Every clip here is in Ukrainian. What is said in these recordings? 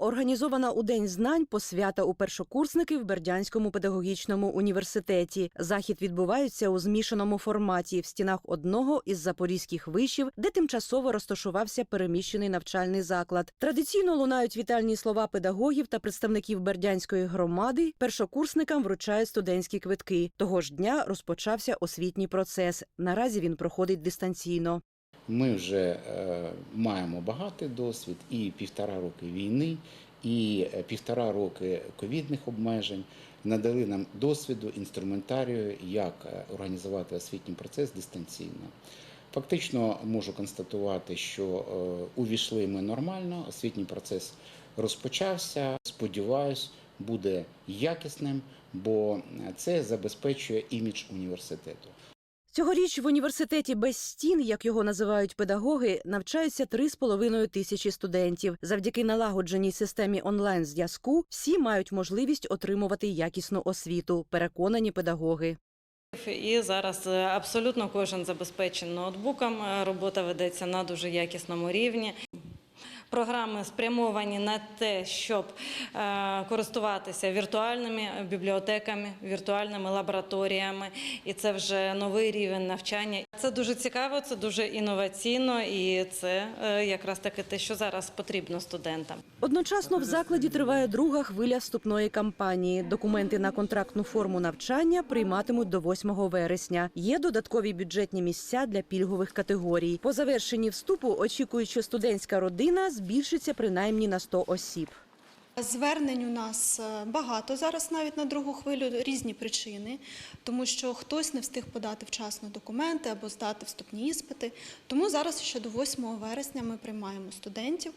Організована у День знань посвята у першокурсники в Бердянському педагогічному університеті. Захід відбувається у змішаному форматі в стінах одного із запорізьких вишів, де тимчасово розташувався переміщений навчальний заклад. Традиційно лунають вітальні слова педагогів та представників бердянської громади. Першокурсникам вручають студентські квитки. Того ж дня розпочався освітній процес. Наразі він проходить дистанційно. Ми вже е, маємо багатий досвід і півтора роки війни, і е, півтора роки ковідних обмежень надали нам досвіду, інструментарію, як е, організувати освітній процес дистанційно. Фактично можу констатувати, що увійшли ми нормально, освітній процес розпочався. Сподіваюсь, буде якісним, бо це забезпечує імідж університету. Цьогоріч в університеті без стін, як його називають педагоги, навчаються 3,5 тисячі студентів. Завдяки налагодженій системі онлайн зв'язку всі мають можливість отримувати якісну освіту. Переконані педагоги. І зараз е, абсолютно кожен забезпечений ноутбуком. Е, Робота ведеться на дуже якісному рівні. Програми спрямовані на те, щоб е, користуватися віртуальними бібліотеками, віртуальними лабораторіями, і це вже новий рівень навчання. Це дуже цікаво, це дуже інноваційно, і це е, якраз таки те, що зараз потрібно студентам. Одночасно в закладі триває друга хвиля вступної кампанії. Документи на контрактну форму навчання прийматимуть до 8 вересня. Є додаткові бюджетні місця для пільгових категорій. По завершенні вступу очікують, що студентська родина збільшиться принаймні на 100 осіб. Звернень у нас е, багато зараз, навіть на другу хвилю, різні причини, тому що хтось не встиг подати вчасно документи або здати вступні іспити. Тому зараз ще до 8 вересня ми приймаємо студентів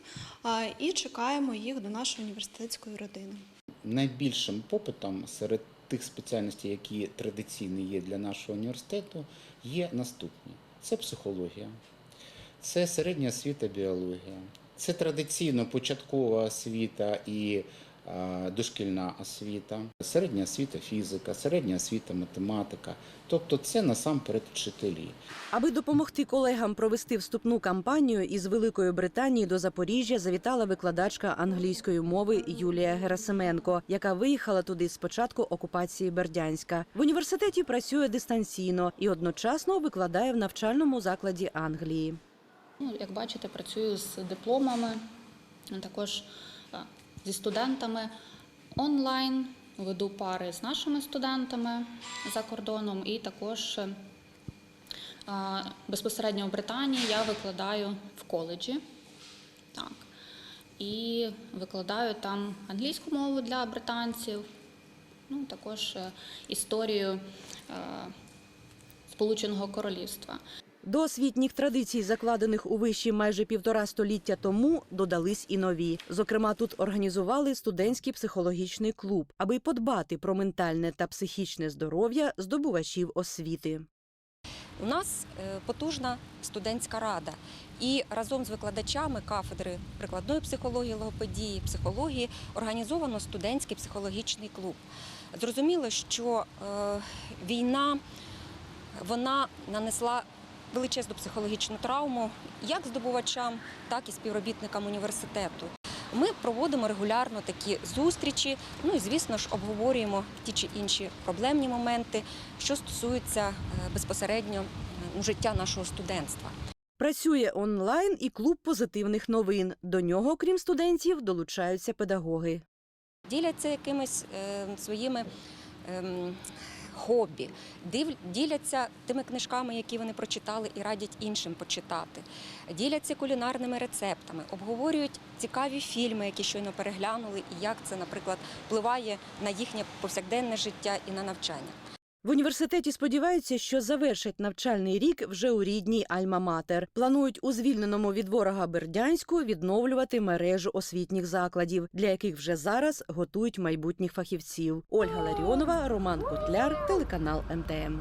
і чекаємо їх до нашої університетської родини. Найбільшим попитом серед тих спеціальностей, які традиційні є для нашого університету, є наступні: це психологія, це середня освіта біологія, це традиційно початкова освіта і дошкільна освіта, середня освіта фізика, середня освіта математика. Тобто це насамперед вчителі. Аби допомогти колегам провести вступну кампанію із Великої Британії до Запоріжжя завітала викладачка англійської мови Юлія Герасименко, яка виїхала туди з початку окупації Бердянська. В університеті працює дистанційно і одночасно викладає в навчальному закладі Англії. Ну, як бачите, працюю з дипломами, також зі студентами онлайн, веду пари з нашими студентами за кордоном, і також е, безпосередньо в Британії я викладаю в коледжі. Так. І викладаю там англійську мову для британців, ну, також е, історію е, Сполученого Королівства. До освітніх традицій, закладених у виші майже півтора століття тому, додались і нові. Зокрема, тут організували студентський психологічний клуб, аби подбати про ментальне та психічне здоров'я здобувачів освіти. У нас е, потужна студентська рада, і разом з викладачами кафедри прикладної психології, логопедії, психології організовано студентський психологічний клуб. Зрозуміло, що е, війна вона нанесла величезну психологічну травму як здобувачам, так і співробітникам університету. Ми проводимо регулярно такі зустрічі. Ну і звісно ж обговорюємо ті чи інші проблемні моменти, що стосуються е, безпосередньо е, життя нашого студентства. Працює онлайн і клуб позитивних новин. До нього, крім студентів, долучаються педагоги. Діляться якимись е, своїми. ем, Хобі діляться тими книжками, які вони прочитали, і радять іншим почитати. Діляться кулінарними рецептами, обговорюють цікаві фільми, які щойно переглянули, і як це, наприклад, впливає на їхнє повсякденне життя і на навчання. В університеті сподіваються, що завершать навчальний рік вже у рідній Альма-Матер. Планують у звільненому від ворога Бердянську відновлювати мережу освітніх закладів, для яких вже зараз готують майбутніх фахівців. Ольга Ларіонова, Роман Котляр, телеканал МТМ.